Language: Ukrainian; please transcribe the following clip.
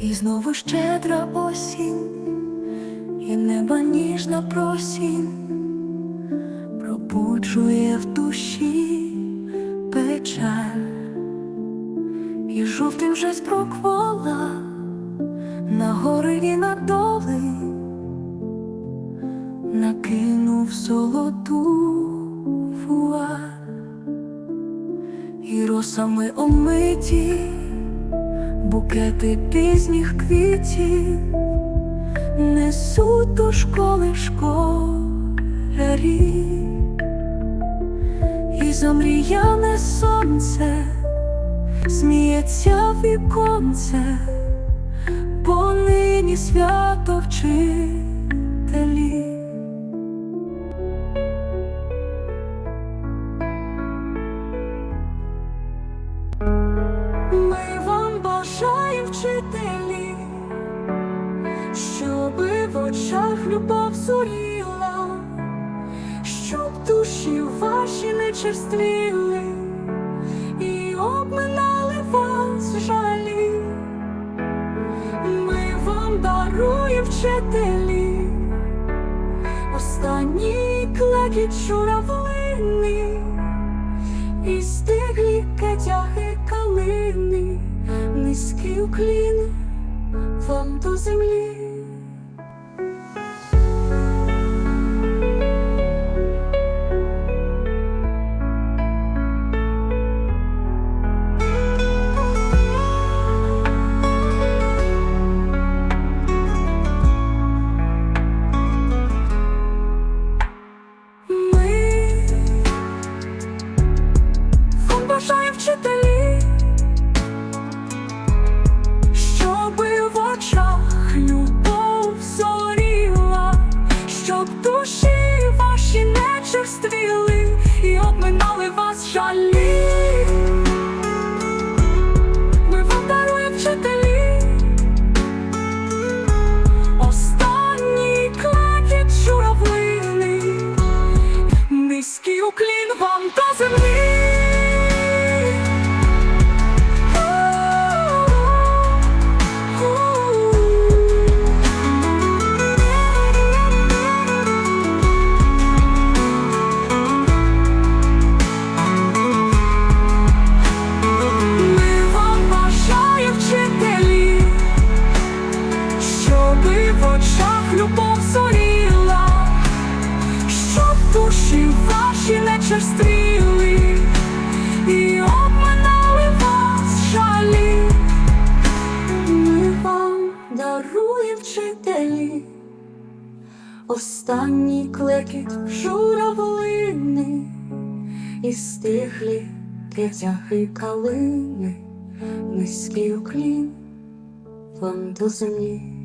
І знову щедра осінь, і неба ніжна просінь пробуджує в душі печаль, і жовтий вже спроквола на гори і на доли накинув золоту вуаль, і росами омиті букети пізніх квітів несуть до школи школярі, і замріяне сонце сміється віконце, бо нині свято вчителі. Очах любов зоріла, щоб душі ваші не черствіли і обминали вас жалі. Ми вам даруємо вчителі, останній клекіт журавлини і стиглі кетяги калини, низькі укліни вам до землі. Не черствіли і обминали вас жалі. Очах любов зоріла щоб душі ваші не черстріли і обминали вас жалі. Ми вам даруємо вчителі, останній клекіт журавлини і стихлі тетяги калини, низький уклін вам до землі.